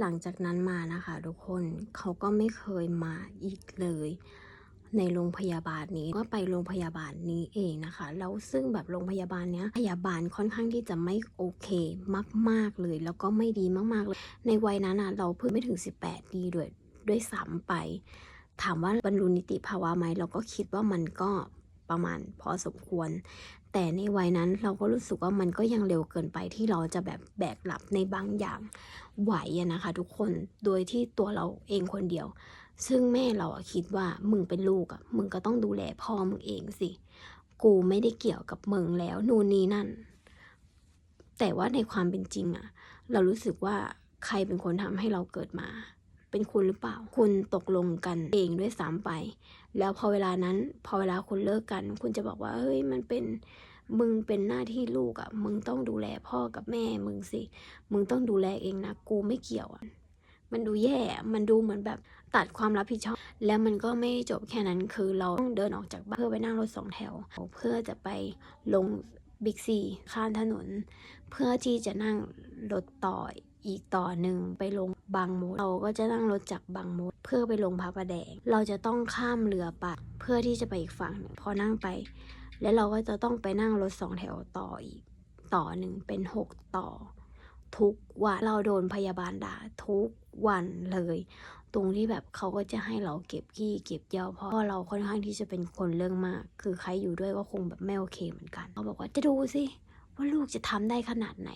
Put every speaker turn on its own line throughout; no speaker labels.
หลังจากนั้นมานะคะทุกคนเขาก็ไม่เคยมาอีกเลย ในโรงพยาบาลนี้ก็ไปโรงพยาบาลนี้เองนะคะ แล้วซึ่งแบบโรงพยาบาลเนี้ยพยาบาลค่อนข้างที่จะไม่โอเคมาก ๆเลย แล้วก็ไม่ดีมากๆเลย ในวัยนั้นอะเราเพิ่งไม่ถึง 18ดีด้วยด้วยซ้ำไป ถามว่าบรรลุนิติภาวะไหมเราก็คิดว่ามันก็ประมาณพอสมควร แต่ในวัยนั้นเราก็รู้สึกว่ามันก็ยังเร็วเกินไปที่เราจะแบบแบกรับในบางอย่างไหวนะคะ ทุกคนโดยที่ตัวเราเองคนเดียว ซึ่งแม่เราคิดว่ามึงเป็นลูกอะมึงก็ต้องดูแลพ่อมึงเองสิ กูไม่ได้เกี่ยวกับมึงแล้วนู่นนี่นั่น แต่ว่าในความเป็นจริงอะเรารู้สึกว่าใครเป็นคนทำให้เราเกิดมา เป็นคุณหรือเปล่า คุณตกลงกันเองด้วยซ้ำไป แล้วพอเวลานั้น พอเวลาคุณเลิกกัน คุณจะบอกว่าเฮ้ยมันเป็นมึงเป็นหน้าที่ลูกอะ่ะ มึงต้องดูแลพ่อกับแม่มึงสิ มึงต้องดูแลเองนะ กูไม่เกี่ยวอะมันดูแย่ มันดูเหมือนแบบตัดความรับผิดชอบ แล้วมันก็ไม่จบแค่นั้น คือเราต้องเดินออกจากบ้านเพื่อไปนั่งรถสองแถว เพื่อจะไปลงบิ๊กซีข้ามถนน เพื่อที่จะนั่งรถต่อย อีกต่อหนึ่งไปลงบางมด เราก็จะนั่งรถจากบางมด เพื่อไปลงพระประแดง เราจะต้องข้ามเรือไปเพื่อที่จะไปอีกฝั่งหนึ่งพอนั่งไป แล้วเราก็จะต้องไปนั่งรถสองแถวต่ออีก ต่อหนึ่งเป็นหกต่อ ทุกวันเราโดนพยาบาลด่าทุกวันเลย ตรงที่แบบเขาก็จะให้เราเก็บขี้เก็บเยี่ยวเพราะเราค่อนข้างที่จะเป็นคนเรื่องมาก คือใครอยู่ด้วยก็คงแบบไม่โอเคเหมือนกันเขาบอกว่าจะดูสิ ว่าลูกจะทำได้ขนาดไหน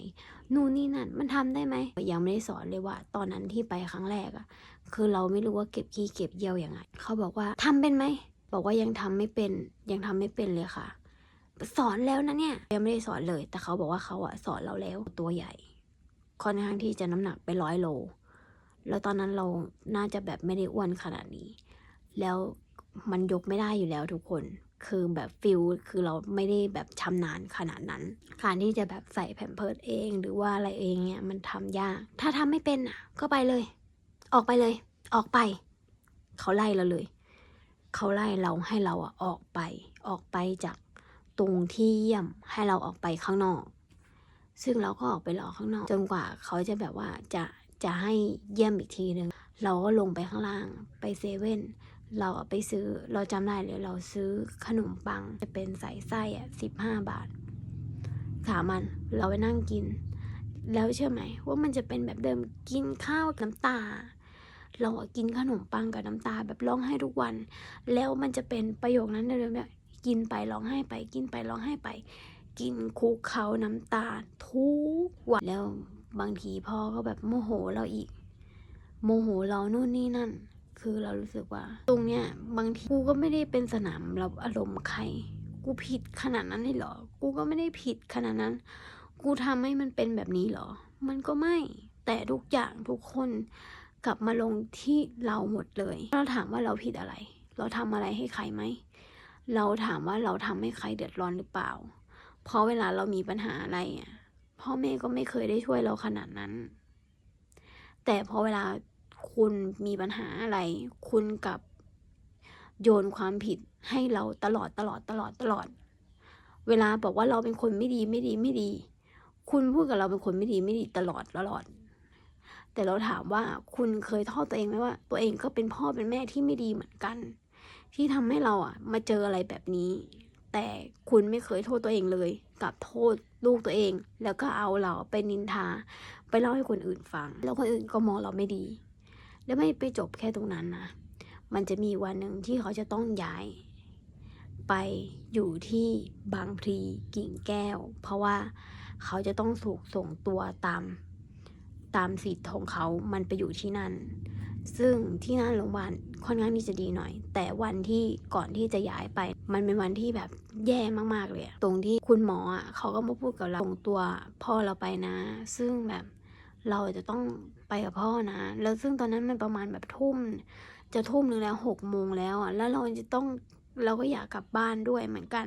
นู่นนี่นั่นมันทำได้ไหมยังไม่ได้สอนเลยว่า ตอนนั้นที่ไปครั้งแรกอะคือเราไม่รู้ว่าเก็บขี้เก็บเยี่ยวยังไง เขาบอกว่าทำเป็นไหมบอกว่ายังทำไม่เป็น ยังทำไม่เป็นเลยค่ะ สอนแล้วนะเนี่ยยังไม่ได้สอนเลย แต่เขาบอกว่าเขาอะสอนเราแล้วตัวใหญ่ค่อนข้างที่จะน้ำหนักไปร้อยโล แล้วตอนนั้นเราน่าจะแบบไม่ได้อ้วนขนาดนี้ แล้วมันยกไม่ได้อยู่แล้วทุกคน คือแบบฟิลคือเราไม่ได้แบบชำนาญขนาดนั้น การที่จะแบบใส่แผ่นเพิร์ดเองหรือว่าอะไรเองเนี่ยมันทำยาก ถ้าทำไม่เป็นอะก็ไปเลย ออกไปเลย ออกไป เขาไล่เราเลย เขาไล่เราให้เราอะออกไป ออกไปจากตรงที่เยี่ยมให้เราออกไปข้างนอก ซึ่งเราก็ออกไปรอข้างนอก จนกว่าเขาจะแบบว่าจะจะให้เยี่ยมอีกทีหนึ่งเราก็ลงไปข้างล่างไปเซเว่น เราไปซื้อเราจำได้เลยเราซื้อขนมปังจะเป็นใส่ไส้อะสิบห้าบาทสามันเราไปนั่งกิน แล้วเชื่อไหมว่ามันจะเป็นแบบเดิมกินข้าวน้ำตา เราอะกินขนมปังกับน้ำตาแบบร้องไห้ทุกวัน แล้วมันจะเป็นประโยคนั้นเลยแบบกินไปร้องไห้ไป กินไปร้องไห้ไป กินคุกเขาน้ำตาทุกวันแล้วบางทีพ่อก็แบบโมโหเราอีก โมโหเรานู่นนี่นั่น คือเรารู้สึกว่า ตรงเนี้ยบางทีกูก็ไม่ได้เป็นสนามรับอารมณ์ใคร กูผิดขนาดนั้นเลยเหรอ กูก็ไม่ได้ผิดขนาดนั้น กูทำให้มันเป็นแบบนี้เหรอ มันก็ไม่ แต่ทุกอย่างทุกคนกลับมาลงที่เราหมดเลย เราถามว่าเราผิดอะไร เราทำอะไรให้ใครไหม เราถามว่าเราทำให้ใครเดือดร้อนหรือเปล่า เพราะเวลาเรามีปัญหาอะไรอะพ่อแม่ก็ไม่เคยได้ช่วยเราขนาดนั้น แต่พอเวลา คุณมีปัญหาอะไร คุณกับโยนความผิดให้เราตลอดตลอดตลอดตลอด เวลาบอกว่าเราเป็นคนไม่ดีไม่ดีไม่ดี คุณพูดกับเราเป็นคนไม่ดีไม่ดีตลอดตลอด แต่เราถามว่าคุณเคยโทษตัวเองไหมว่า ตัวเองก็เป็นพ่อเป็นแม่ที่ไม่ดีเหมือนกัน ที่ทำให้เราอะ มาเจออะไรแบบนี้ แต่คุณไม่เคยโทษตัวเองเลยกับโทษลูกตัวเอง แล้วก็เอาเราไปนินทา ไปเล่าให้คนอื่นฟัง แล้วคนอื่นก็มองเราไม่ดี แล้วไม่ไปจบแค่ตรงนั้นนะ มันจะมีวันหนึ่งที่เขาจะต้องย้าย ไปอยู่ที่บางพลีกิ่งแก้ว เพราะว่าเขาจะต้องถูกส่งตัวตามตามสิทธิ์ของเขามันไปอยู่ที่นั่น ซึ่งที่นั่นโรงพยาบาลค่อนข้างที่จะดีหน่อย แต่วันที่ก่อนที่จะย้ายไป มันเป็นวันที่แบบแย่มากๆเลยตรงที่คุณหมออะเขาก็มาพูดกับเราส่งตัวพ่อเราไปนะ ซึ่งแบบเราจะต้อง ไปกับพ่อนะ แล้วซึ่งตอนนั้นมันประมาณแบบทุ่ม จะทุ่มหนึ่งแล้วหกโมงแล้วอะ แล้วเราจะต้องเราก็อยากกลับบ้านด้วยเหมือนกัน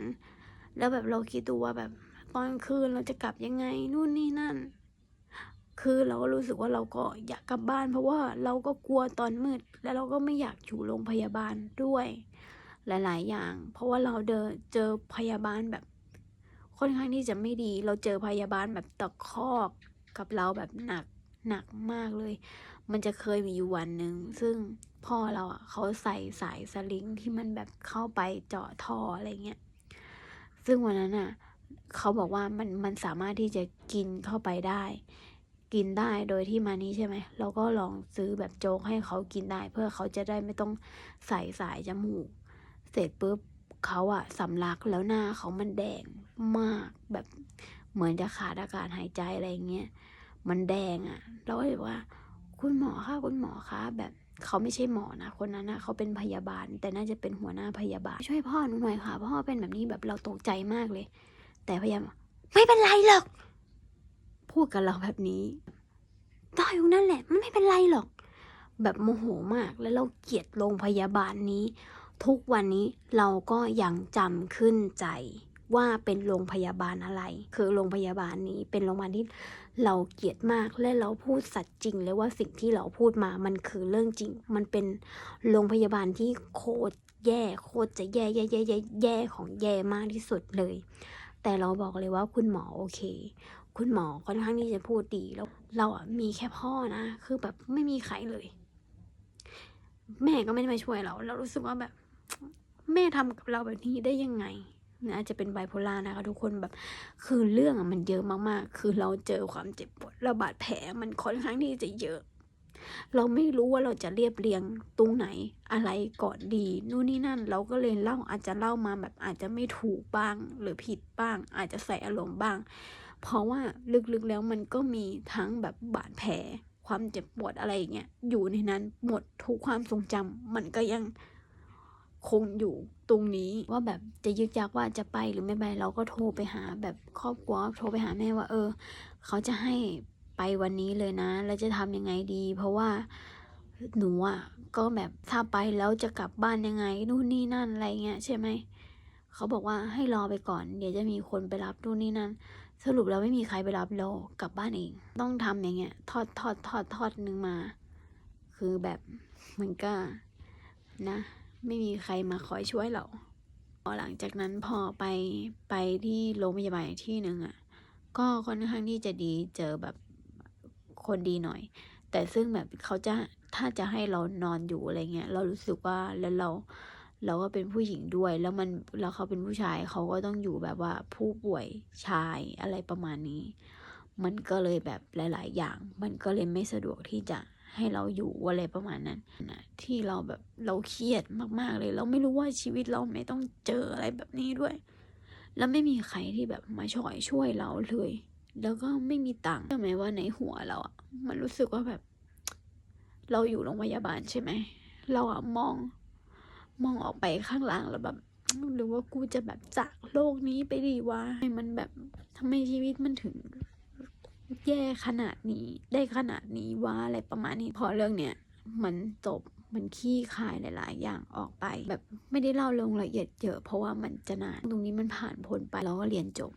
แล้วแบบเราคิดดูว่าแบบตอนคืนเราจะกลับยังไงนู่นนี่นั่น คือเราก็รู้สึกว่าเราก็อยากกลับบ้าน เพราะว่าเราก็กลัวตอนมืด แล้วเราก็ไม่อยากอยู่โรงพยาบาลด้วย หลาย ๆ อย่าง เพราะว่าเราเดินเจอพยาบาลแบบ ค่อนข้างที่จะไม่ดี เราเจอพยาบาลแบบตะคอกกับเราแบบหนัก หนักมากเลย
มันจะเคยมีอยู่วันหนึ่งซึ่งพ่อเราอะเขาใส่สายสลิงที่มันแบบเข้าไปเจาะท่ออะไรเงี้ย ซึ่งวันนั้นอะเขาบอกว่ามันมันสามารถที่จะกินเข้าไปได้ กินได้โดยที่มานี้ใช่ไหมเราก็ลองซื้อแบบโจ๊กให้เขากินได้ เพื่อเขาจะได้ไม่ต้องใส่สายจมูก เสร็จปุ๊บเขาอะสำลักแล้วหน้าเขามันแดงมากแบบเหมือนจะขาดอากาศหายใจอะไรเงี้ย มันแดงอะเราก็เลยว่า คุณหมอคะคุณหมอคะแบบเขาไม่ใช่หมอนะคนนั้นนะเขาเป็นพยาบาล แต่น่าจะเป็นหัวหน้าพยาบาล ช่วยพ่อหนูหน่อยค่ะพ่อเป็นแบบนี้แบบเราตกใจมากเลย แต่พยายามไม่เป็นไรหรอก พูดกับเราแบบนี้ต่ออยู่นั่นแหละ มันไม่เป็นไรหรอก แบบโมโหมากแล้วเราเกลียดโรงพยาบาลนี้ ทุกวันนี้เราก็ยังจำขึ้นใจ ว่าเป็นโรงพยาบาลอะไร คือโรงพยาบาลนี้เป็นโรงพยาบาลที่เราเกลียดมากและเราพูดสัตย์จริงเลยว่าสิ่งที่เราพูดมามันคือเรื่องจริง มันเป็นโรงพยาบาลที่โคตรแย่โคตรจะแย่แย่แย่แย่แย่ของแย่มากที่สุดเลย แต่เราบอกเลยว่าคุณหมอโอเค คุณหมอค่อนข้างที่จะพูดดีแล้วเราอะมีแค่พ่อนะ คือแบบไม่มีใครเลย แม่ก็ไม่ได้มาช่วยเรา เรารู้สึกว่าแบบ แม่ทำกับเราแบบนี้ได้ยังไง นะอาจะเป็นไบโพล่านะคะทุกคนแบบคือเรื่องอะมันเยอะมากๆ คือเราเจอความเจ็บปวดแล้วบาดแผลมันค่อนข้างที่จะเยอะ เราไม่รู้ว่าเราจะเรียบเรียงตรงไหนอะไรก่อนดี นู่นนี่นั่น เราก็เลยเล่าอาจจะเล่ามาแบบอาจจะไม่ถูกบ้าง หรือผิดบ้าง อาจจะใส่อารมณ์บ้าง เพราะว่าลึกๆแล้วมันก็มีทั้งแบบบาดแผลความเจ็บปวดอะไรอย่างเงี้ยอยู่ในนั้นหมดทุกความทรงจำมันก็ยัง คงอยู่ตรงนี้ว่าแบบจะยึกยักว่าจะไปหรือไม่ไปเราก็โทรไปหาแบบครอบครัวโทรไปหาแม่ว่า เออ เขาจะให้ไปวันนี้เลยนะ แล้วจะทำยังไงดี เพราะว่าหนูอะก็แบบถ้าไปแล้วจะกลับบ้านยังไงนู่นนี่นั่นอะไรเงี้ยใช่ไหมเขาบอกว่าให้รอไปก่อน เดี๋ยวจะมีคนไปรับนู่นนี่นั่น สรุปแล้วไม่มีใครไปรับเรากลับบ้านเอง ต้องทำอย่างเงี้ย ทอดทอดทอดทอดหนึ่งมา คือแบบมันก็นะ ไม่มีใครมาคอยช่วยเราพอหลังจากนั้นพอไปไปที่โรงพยาบาลที่หนึ่งอะ ก็ค่อนข้างที่จะดีเจอแบบคนดีหน่อย แต่ซึ่งแบบเขาจะถ้าจะให้เรานอนอยู่อะไรเงี้ยเรารู้สึกว่าแล้วเราเราก็เป็นผู้หญิงด้วย แล้วมันแล้วเขาเป็นผู้ชายเขาก็ต้องอยู่แบบว่าผู้ป่วยชายอะไรประมาณนี้ มันก็เลยแบบหลาย ๆ อย่าง มันก็เลยไม่สะดวกที่จะ ให้เราอยู่อะไรประมาณนั้นนะที่เราแบบเราเครียดมากๆเลย เราไม่รู้ว่าชีวิตเราไม่ต้องเจออะไรแบบนี้ด้วย แล้วไม่มีใครที่แบบมาช่วยช่วยเราเลย แล้วก็ไม่มีตังค์ใช่ไหมว่าในหัวเราอะมันรู้สึกว่าแบบ เราอยู่โรงพยาบาลใช่ไหมเราอะมอง มองออกไปข้างหลังแล้วแบบหรือว่ากูจะแบบจากโลกนี้ไปดีวะทำไมมันแบบทำไมชีวิตมันถึง แย่ขนาดนี้ได้ขนาดนี้ว่าอะไรประมาณนี้พอเรื่องเนี้ยมันจบมันขี้คายหลาย ๆ อย่างออกไป แบบไม่ได้เล่าลงละเอียดเยอะเพราะว่ามันจะนานตรงนี้มันผ่านพ้นไปเราก็เรียนจบ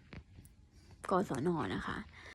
กศนนะคะ